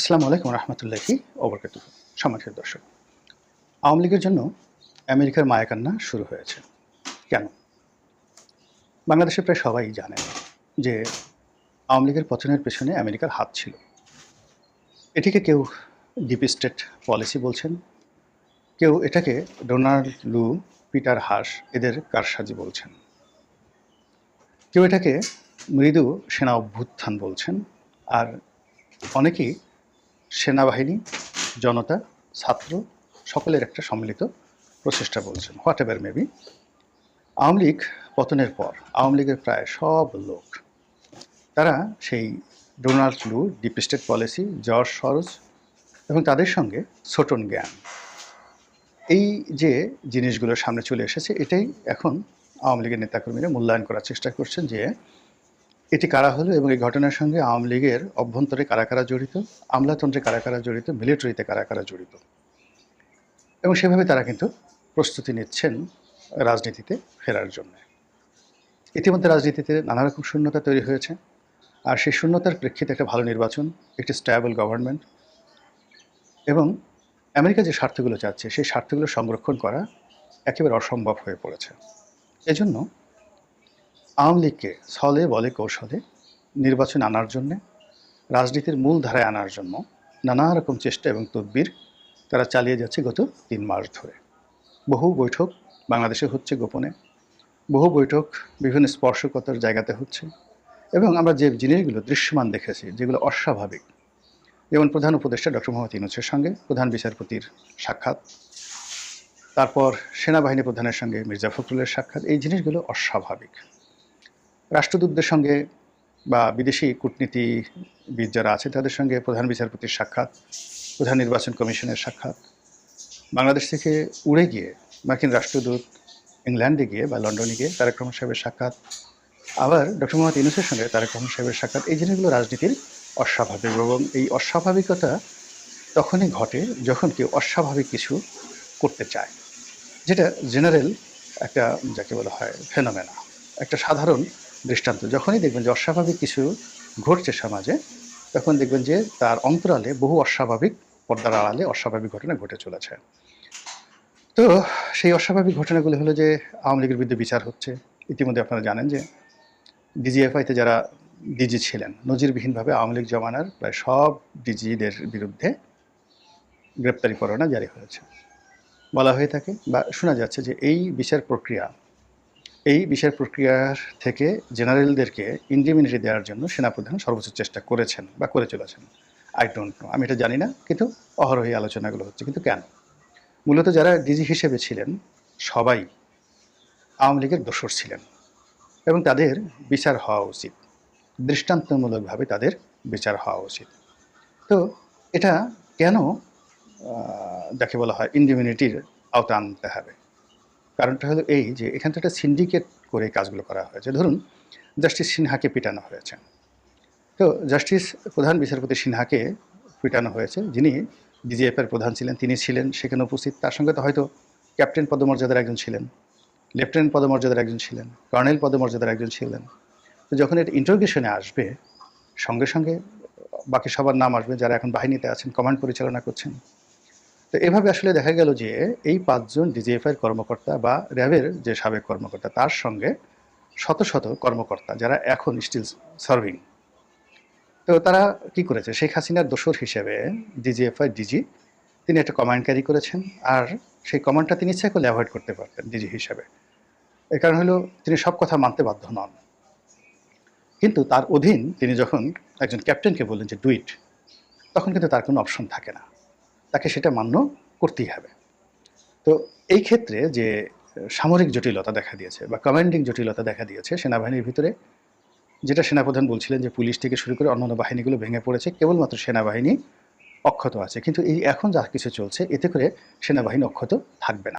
আসসালামু আলাইকুম রহমতুল্লাহি ওবরকাত সমাজের দর্শক, আওয়ামী লীগের জন্য আমেরিকার মায়াকান্না শুরু হয়েছে। কেন? বাংলাদেশে প্রায় সবাই জানেন যে আওয়ামী লীগের পতনের পেছনে আমেরিকার হাত ছিল। এটিকে কেউ ডিপ স্টেট পলিসি বলছেন, কেউ এটাকে ডোনাল্ড লু, পিটার হাস এদের কারসাজি বলছেন, কেউ এটাকে মৃদু সেনা অভ্যুত্থান বলছেন, আর অনেকেই সেনাবাহিনী, জনতা, ছাত্র, সকলের একটা সম্মিলিত প্রচেষ্টা বলছেন whatever maybe Awami League পতনের পর, আওয়ামী লীগের প্রায় সব লোক, তারা সেই Donald Lu deep state policy, George Soros এবং তাদের সঙ্গে ছোটন জ্ঞান এই যে জিনিসগুলো সামনে চলে এসেছে, এটাই এখন আওয়ামী লীগের নেতাকর্মীরা মূল্যায়ন করার চেষ্টা করছেন যে এটি কারা হলো এবং এই ঘটনার সঙ্গে আওয়ামী লীগের অভ্যন্তরে কারা কারা জড়িত? আমলাতন্ত্রে কারা কারা জড়িত? মিলিটারিতে কারা কারা জড়িত? এবং সেভাবে তারা কিন্তু প্রস্তুতি নিচ্ছেন রাজনীতিতে ফেরার জন্য। ইতিমধ্যে রাজনীতিতে নানা রকম শূন্যতা তৈরি হয়েছে। আর সেই শূন্যতার প্রেক্ষিতে একটা ভালো নির্বাচন, একটি স্ট্যাবল গভর্নমেন্ট এবং আমেরিকা যে স্বার্থগুলো চাচ্ছে, সেই স্বার্থগুলো সংরক্ষণ করা একেবারে অসম্ভব হয়ে পড়েছে। এজন্য আওয়ামী লীগকে ছলে বলে কৌশলে নির্বাচন আনার জন্যে, রাজনীতির মূল ধারায় আনার জন্য নানা রকম চেষ্টা এবং তদবির তারা চালিয়ে যাচ্ছে গত তিন মাস ধরে। বহু বৈঠক বাংলাদেশে হচ্ছে গোপনে। বহু বৈঠক বিভিন্ন স্পর্শকতার জায়গাতে হচ্ছে এবং আমরা যে জিনিসগুলো দৃশ্যমান দেখেছি, যেগুলো অস্বাভাবিক, যেমন প্রধান উপদেষ্টা ডক্টর মোহাম্মদ ইউনুসের সঙ্গে প্রধান বিচারপতির সাক্ষাৎ, তারপর সেনাবাহিনী প্রধানের সঙ্গে মির্জা ফখরুলের সাক্ষাৎ, এই জিনিসগুলো অস্বাভাবিক। রাষ্ট্রদূতদের সঙ্গে বা বিদেশি কূটনীতিবিদ যারা আছে, তাদের সঙ্গে প্রধান বিচারপতির সাক্ষাৎ, প্রধান নির্বাচন কমিশনের সাক্ষাৎ। বাংলাদেশ থেকে উড়ে গিয়ে, মার্কিন রাষ্ট্রদূত ইংল্যান্ডে গিয়ে বা লন্ডনে গিয়ে তারেক রহমান সাহেবের সাক্ষাৎ, আবার ডক্টর মোহাম্মদ ইউনুসের সঙ্গে তারেক রহমান সাহেবের সাক্ষাৎ, এই জিনিসগুলো রাজনীতির অস্বাভাবিক এবং এই অস্বাভাবিকতা তখনই ঘটে যখন কেউ অস্বাভাবিক কিছু করতে চায়, যেটা জেনারেল একটা, যাকে বলা হয় ফেনোমেনা একটা সাধারণ দৃষ্টান্ত। যখনই দেখবেন যে অস্বাভাবিক কিছু ঘটছে সমাজে, তখন দেখবেন যে তার অন্তরালে বহু অস্বাভাবিক পর্দার আড়ালে অস্বাভাবিক ঘটনা ঘটে চলেছে। তো সেই অস্বাভাবিক ঘটনাগুলি হলো যে আওয়ামী লীগের বিরুদ্ধে বিচার হচ্ছে। ইতিমধ্যে আপনারা জানেন যে ডিজিএফআইতে যারা ডিজি ছিলেন, নজিরবিহীনভাবে আওয়ামী লীগ জমানার প্রায় সব ডিজিদের বিরুদ্ধে গ্রেপ্তারি পরোয়ানা জারি হয়েছে। বলা হয়ে থাকে বা শোনা যাচ্ছে যে এই বিচার প্রক্রিয়া এই বিচার প্রক্রিয়ার থেকে জেনারেলদেরকে ইন্ডিমিনিটি দেওয়ার জন্য সেনাপ্রধান সর্বোচ্চ চেষ্টা করেছেন বা করে চলেছেন। আই ডোন্ট নো আমি এটা জানি না, কিন্তু অহরহী আলোচনাগুলো হচ্ছে, কিন্তু কেন? মূলত যারা ডিজি হিসেবে ছিলেন, সবাই আওয়ামী লীগের দোসর ছিলেন এবং তাদের বিচার হওয়া উচিত। দৃষ্টান্তমূলকভাবে তাদের বিচার হওয়া উচিত। তো এটা কেন যাকে বলা হয় ইন্ডিমিউনিটির আওতা আনতে হবে? কারণটা হলো এই যে এখান থেকে একটা সিন্ডিকেট করে কাজগুলো করা হয়েছে। ধরুন জাস্টিস সিনহাকে পিটানো হয়েছে। তো জাস্টিস প্রধান বিচারপতি সিনহাকে পিটানো হয়েছে। যিনি ডিজিএফের প্রধান ছিলেন, তিনি ছিলেন, সেখানে উপস্থিত। তার সঙ্গে তো হয়তো ক্যাপ্টেন পদমর্যাদার একজন ছিলেন লেফটেন্যান্ট পদমর্যাদার একজন ছিলেন কর্নেল পদমর্যাদার একজন ছিলেন। তো যখন এটা ইন্টারোগেশনে আসবে, সঙ্গে সঙ্গে বাকি সবার নাম আসবে, যারা এখন বাহিনীতে আছেন কমান্ড পরিচালনা করছেন। তো এভাবে আসলে দেখা গেল যে এই পাঁচজন ডিজিএফআইয়ের কর্মকর্তা বা র্যাবের যে সাবেক কর্মকর্তা, তার সঙ্গে শত শত কর্মকর্তা যারা এখন স্টিল সার্ভিং তো তারা কি করেছে? শেখ হাসিনার দোসর হিসেবে ডিজিএফআই, ডিজি, তিনি একটা কমান্ড ক্যারি করেছেন আর সেই কমান্ডটা তিনি ইচ্ছা করলে অ্যাভয়েড করতে পারতেন ডিজি হিসেবে। এর কারণ হলো তিনি সব কথা মানতে বাধ্য নন। কিন্তু তার অধীন তিনি যখন একজন ক্যাপ্টেনকে বললেন যে ডুইট তখন কিন্তু তার কোনো অপশন থাকে না। তাকে সেটা মান্য করতেই হবে। তো এই ক্ষেত্রে যে সামরিক জটিলতা দেখা দিয়েছে বা কমান্ডিং জটিলতা দেখা দিয়েছে সেনাবাহিনীর ভিতরে, যেটা সেনাপ্রধান বলছিলেন যে পুলিশ থেকে শুরু করে অন্যান্য বাহিনীগুলো ভেঙে পড়েছে, কেবলমাত্র সেনাবাহিনী অক্ষত আছে। কিন্তু এই এখন যা কিছু চলছে, এতে করে সেনাবাহিনী অক্ষত থাকবে না।